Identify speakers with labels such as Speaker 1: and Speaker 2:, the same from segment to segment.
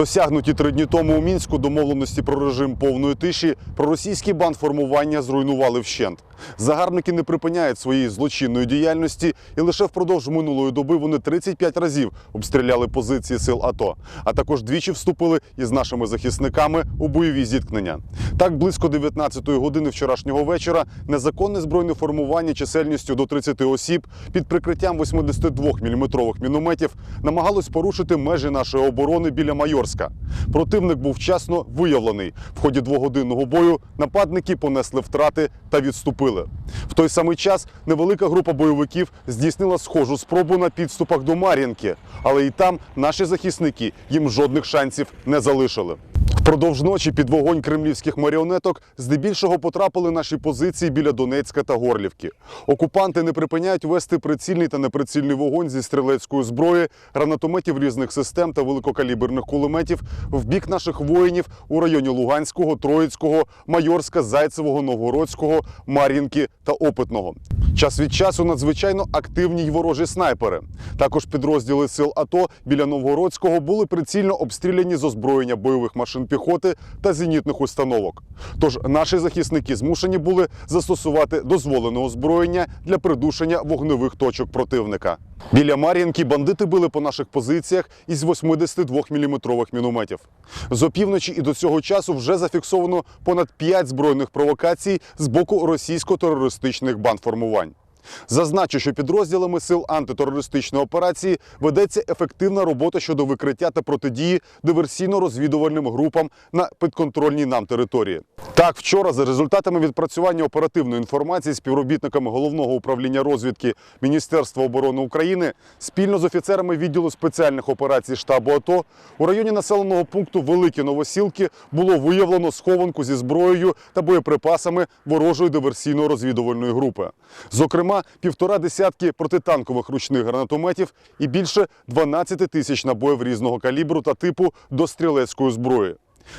Speaker 1: Досягнуті три дні тому у мінську домовленості про режим повної тиші проросійські бандформування зруйнували вщент. Загарбники не припиняють своєї злочинної діяльності, і лише впродовж минулої доби вони 35 разів обстріляли позиції сил АТО, а також двічі вступили із нашими захисниками у бойові зіткнення. Так, близько 19-ї години вчорашнього вечора незаконне збройне формування чисельністю до 30 осіб під прикриттям 82-мм мінометів намагалось порушити межі нашої оборони біля Майорська. Противник був вчасно виявлений. В ході двогодинного бою нападники понесли втрати та відступили. В той самий час невелика група бойовиків здійснила схожу спробу на підступах до Мар'їнки, але і там наші захисники їм жодних шансів не залишили. Впродовж ночі під вогонь кремлівських маріонеток здебільшого потрапили наші позиції біля Донецька та Горлівки. Окупанти не припиняють вести прицільний та неприцільний вогонь зі стрілецької зброї, гранатометів різних систем та великокаліберних кулеметів в бік наших воїнів у районі Луганського, Троїцького, Майорська, Зайцевого, Новгородського, Мар'їнки та Опитного. Час від часу надзвичайно активні й ворожі снайпери. Також підрозділи сил АТО біля Новгородського були прицільно обстріляні з озброєння бойових машин піхоти та зенітних установок. Тож наші захисники змушені були застосувати дозволене озброєння для придушення вогневих точок противника. Біля Мар'їнки бандити били по наших позиціях із 82-мм мінометів. З опівночі і до цього часу вже зафіксовано понад 5 збройних провокацій з боку російсько-терористичних бандформувань. Зазначу, що підрозділами сил антитерористичної операції ведеться ефективна робота щодо викриття та протидії диверсійно-розвідувальним групам на підконтрольній нам території. Так, вчора за результатами відпрацювання оперативної інформації співробітниками головного управління розвідки Міністерства оборони України спільно з офіцерами відділу спеціальних операцій штабу АТО у районі населеного пункту Великі Новосілки було виявлено схованку зі зброєю та боєприпасами ворожої диверсійно-розвідувальної групи. Зокрема, півтора десятки протитанкових ручних гранатометів і більше 12 тисяч набоїв різного калібру та типу до стрілецької зброї.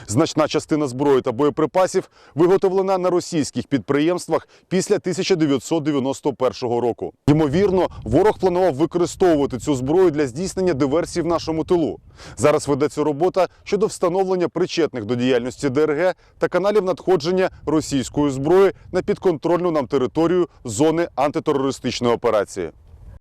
Speaker 1: Значна частина зброї та боєприпасів виготовлена на російських підприємствах після 1991 року. Ймовірно, ворог планував використовувати цю зброю для здійснення диверсій в нашому тилу. Зараз ведеться робота щодо встановлення причетних до діяльності ДРГ та каналів надходження російської зброї на підконтрольну нам територію зони антитерористичної операції.